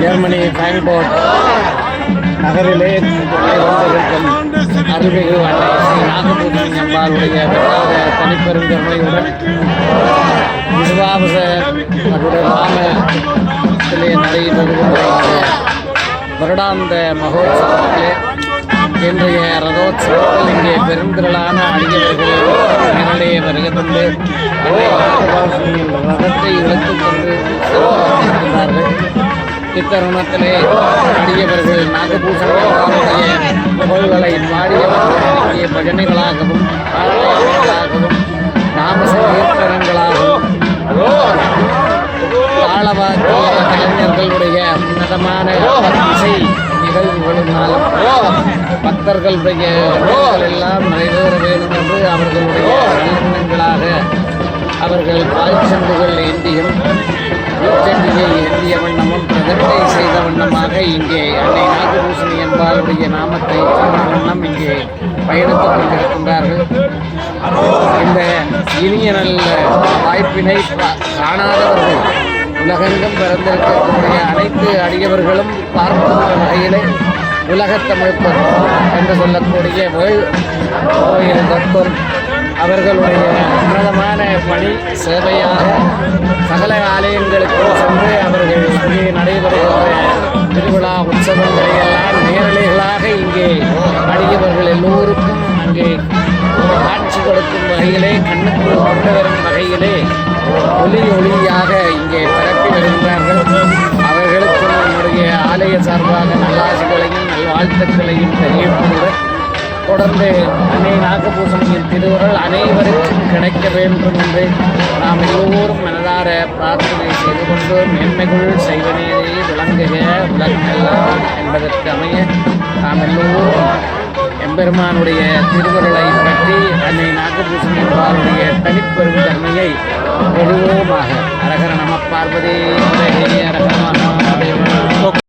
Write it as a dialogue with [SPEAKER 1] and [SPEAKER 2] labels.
[SPEAKER 1] Germany Frankfort நகரிலே வந்திருக்கும் அருள்மிகு அன்னை ஸ்ரீ நாகபூசணி அம்பாளுடைய தனிப்பெருங்கருணையுடன் விசுவாபச அவருடைய நாமத்திலே நடைபெறுகின்ற வருடாந்த மகோத்சவத்திலே இன்றைய ரதோத்சவத்தில் இங்கே பெருந்திரளான அடியவர்கள் நேரலே வருகை தந்து ரதத்தை இழுத்துக் கொண்டு செல்கின்றார்கள் இத்தருணத்திலே அடியவர்கள் நாகபூஷணங்களுடைய புகழ்களை பாடியவர்கள் பஜனைகளாகவும் பாடல்களாகவும் நாம சங்கீர்த்தனங்களாகவும் தாளவாக்கிய கலைஞர்களுடைய உன்னதமான இசை நிகழ்வுகளினாலும் பக்தர்களுடைய எல்லாம் நிறைவேற வேண்டும் என்று அவர்களுடைய எண்ணங்களாக அவர்கள் பாய்ச்சண்டுகள் ஏந்தியும் பூச்செண்டியை ஏந்திய வண்ணமும் பிரதத்தை செய்த வண்ணமாக இங்கே அன்னை நாகபூஷணி என்பாருடைய நாமத்தை சொன்ன வண்ணம் இங்கே பயணித்துக் கொண்டிருக்கின்றார்கள். இந்த இனிய நல்ல வாய்ப்பினை காணாதவர்கள் உலகெங்கும் பிறந்திருக்கக்கூடிய அனைத்து அடியவர்களும் பார்க்கின்ற வகையிலே உலகத்தமிழ் என்று சொல்லக்கூடிய வேள் கோயில் தத்துவம் அவர்களுடைய உன்னதமான பணி சேவையாக சகல ஆலயங்களுக்கும் சென்று அவர்கள் இங்கே நடைபெறுகின்ற திருவிழா உற்சவங்களை எல்லாம் நேரலைகளாக இங்கே அடியவர்கள் எல்லோருக்கும் அங்கே காட்சி கொடுக்கும் வகையிலே கண்ணுக்கு கொண்டு வரும் வகையிலே ஒளி ஒளியாக இங்கே பரப்பி வருகின்றார்கள். அவர்களுக்கு நம்முடைய ஆலய சார்பாக நல்லாசிகளையும் வாழ்த்துக்களையும் தெரிவிப்பதுடன் தொடர்ந்து அன்னை நாகபூசணியின் திருவுருள் அனைவருக்கும் கிடைக்க வேண்டும் என்று நாம் எல்லோரும் மனதார பிரார்த்தனை செய்து கொண்டு மேன்மைகள் செய்வனேயே விளங்குக விளங்கலாம் என்பதற்கு அமைய நாம் எல்லோரும் எம்பெருமானுடைய திருவுருளை பற்றி அன்னை நாகபூசணி என்பாருடைய தனிப்பெரும் தன்மையை எழுவோமாக அரகர நம பார்வதே